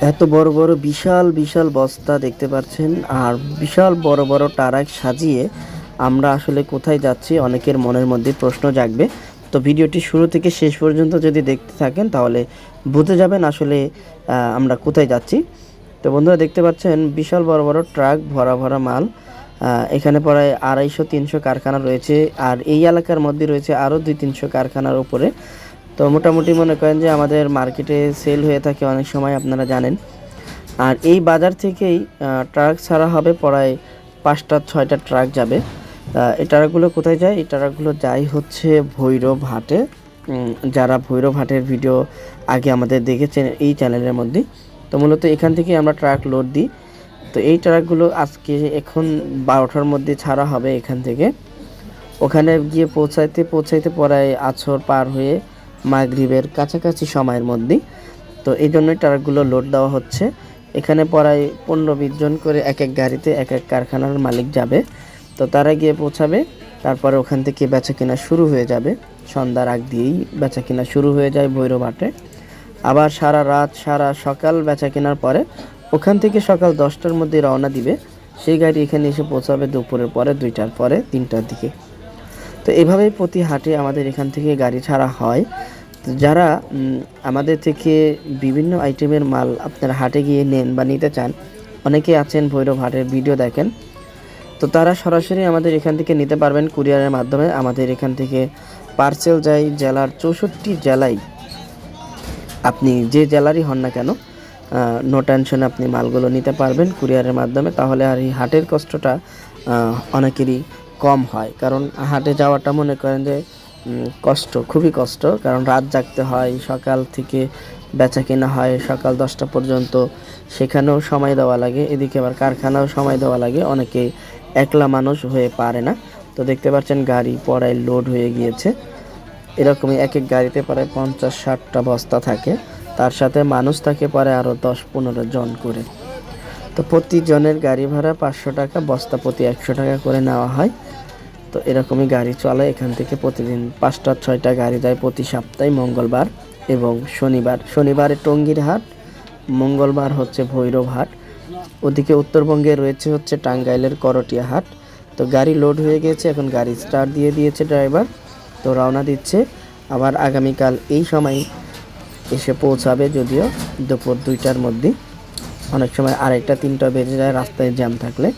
এত বড় বড় বিশাল বিশাল বস্তা দেখতে পাচ্ছেন আর বিশাল বড় বড় টারাক সাজিয়ে আমরা আসলে কোথায় যাচ্ছি অনেকের মনের মধ্যে প্রশ্ন জাগবে। তো ভিডিওটি শুরু থেকে শেষ পর্যন্ত যদি দেখতে থাকেন তাহলে বুঝে যাবেন আসলে আমরা কোথায় যাচ্ছি। তো বন্ধুরা দেখতে পাচ্ছেন বিশাল বড় বড় ট্রাক ভরা ভরা মাল এখানে প্রায় আড়াইশো, তিনশো কারখানা রয়েছে আর এই এলাকার মধ্যে রয়েছে আরও দুই, তিনশো কারখানার উপরে। তো মোটামুটি মনে করেন যে আমাদের মার্কেটে সেল হয়ে থাকে অনেক সময়, আপনারা জানেন। আর এই বাজার থেকেই ট্রাক ছাড়া হবে প্রায় পাঁচটা, ছয়টা ট্রাক যাবে। এই ট্রাকগুলো কোথায় যায়? এই ট্রাকগুলো যাই হচ্ছে ভৈরব হাটে। যারা ভৈরব হাটের ভিডিও আগে আমাদের দেখেছেন এই চ্যানেলের মধ্যে। তো মূলত এখান থেকে আমরা ট্রাক লোড দিই। তো এই ট্রাকগুলো আজকে, এখন বারোটার মধ্যে ছাড়া হবে এখান থেকে। ওখানে গিয়ে পৌঁছাইতে পৌঁছাইতে পড়ায় আছর পার হয়ে মাগরিবের কাছাকাছি সময়ের মধ্যেই। তো এই জন্যই ট্রাকগুলো লোড দেওয়া হচ্ছে। এখানে পড়ায় পনেরো বিশ জন করে এক এক গাড়িতে এক এক কারখানার মালিক যাবে। তো তারা গিয়ে পৌঁছাবে। তারপরে ওখান থেকে বেচা কেনা শুরু হয়ে যাবে। সন্ধ্যার আগ দিয়েই বেচা কেনা শুরু হয়ে যায় ভৈরবাটে আবার সারা রাত, সারা সকাল বেচা কেনার পরে ওখান থেকে সকাল দশটার মধ্যে রওনা দিবে। সেই গাড়ি এখানে এসে পৌঁছাবে দুপুরের পরে, দুইটার পরে, তিনটার দিকে। তো এভাবেই প্রতি হাটে আমাদের এখান থেকে গাড়ি ছাড়া হয়। যারা আমাদের থেকে বিভিন্ন আইটেমের মাল আপনারা হাটে গিয়ে নেন বা নিতে চান, অনেকে আছেন ভৈরব হাটের ভিডিও দেখেন। তো তারা সরাসরি আমাদের এখান থেকে নিতে পারবেন কুরিয়ারের মাধ্যমে। আমাদের এখান থেকে পার্সেল যায় জেলার চৌষট্টি জেলায়। আপনি যে জেলারই হন না কেন নো টেনশন আপনি মালগুলো নিতে পারবেন কুরিয়ারের মাধ্যমে। তাহলে আর এই হাটের কষ্টটা অনেকেরই কম হয়। কারণ হাটে যাওয়াটা মনে করেন যে কষ্ট, খুবই কষ্ট। কারণ রাত জাগতে হয়, সকাল থেকে বেচা কেনা হয়, সকাল দশটা পর্যন্ত। সেখানেও সময় দেওয়া লাগে, এদিকে আবার কারখানাও সময় দেওয়া লাগে। অনেকে একলা মানুষ হয়ে পারে না। তো দেখতে পাচ্ছেন গাড়ি পড়ায় লোড হয়ে গিয়েছে। এরকমই এক এক গাড়িতে প্রায় পঞ্চাশ, ষাটটা বস্তা থাকে। তার সাথে মানুষ থাকে পরে আরও দশ, পনেরো জন করে। তো প্রতিজনের গাড়ি ভাড়া পাঁচশো টাকা, বস্তা প্রতি একশো টাকা করে নেওয়া হয়। তো এরকমই গাড়ি চলে। এখান থেকে প্রতিদিন পাঁচটা, ছয়টা গাড়ি যায় প্রতি সপ্তাহে মঙ্গলবার এবং শনিবার। শনিবারে টঙ্গির হাট, মঙ্গলবার হচ্ছে ভৈরব হাট। ওদিকে উত্তরবঙ্গে রয়েছে হচ্ছে টাঙ্গাইলের করটিয়া হাট। তো গাড়ি লোড হয়ে গেছে, এখন গাড়ি স্টার্ট দিয়ে দিয়েছে ড্রাইভার তো রওনা দিচ্ছে। আবার আগামীকাল এই সময় এসে পৌঁছাবে যদিও দুপুর দুইটার মধ্যে। অনেক সময় আরেকটা তিনটা বেজে যায় রাস্তায় জ্যাম থাকলে।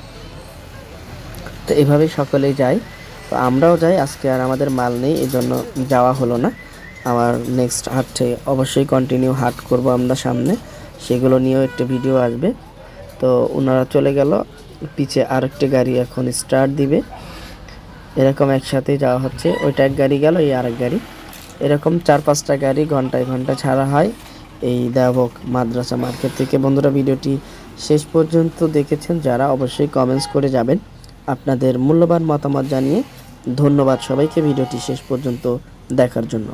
তো এভাবেই সকলেই যায়। তো আমরাও যাই, আজকে আর আমাদের মাল নেই এই জন্য যাওয়া হলো না। আমার নেক্সট হাটে অবশ্যই কন্টিনিউ হাট করব আমরা সামনে, সেগুলো নিয়েও একটা ভিডিও আসবে। তো ওনারা চলে গেল, পিছে আরেকটা গাড়ি এখন স্টার্ট দিবে। এরকম একসাথে যাওয়া হচ্ছে, ওইটা এক গাড়ি গেল, এই আরেক গাড়ি। এরকম চার পাঁচটা গাড়ি ঘন্টায় ঘণ্টা ছাড়া হয় এই দেবক মাদ্রাসা মার্কেট থেকে। বন্ধুরা, ভিডিওটি শেষ পর্যন্ত দেখেছেন, যারা অবশ্যই কমেন্টস করে যাবেন। আপনাদের মূল্যবান মতামত জানিয়ে ধন্যবাদ সবাইকে ভিডিওটি শেষ পর্যন্ত দেখার জন্য।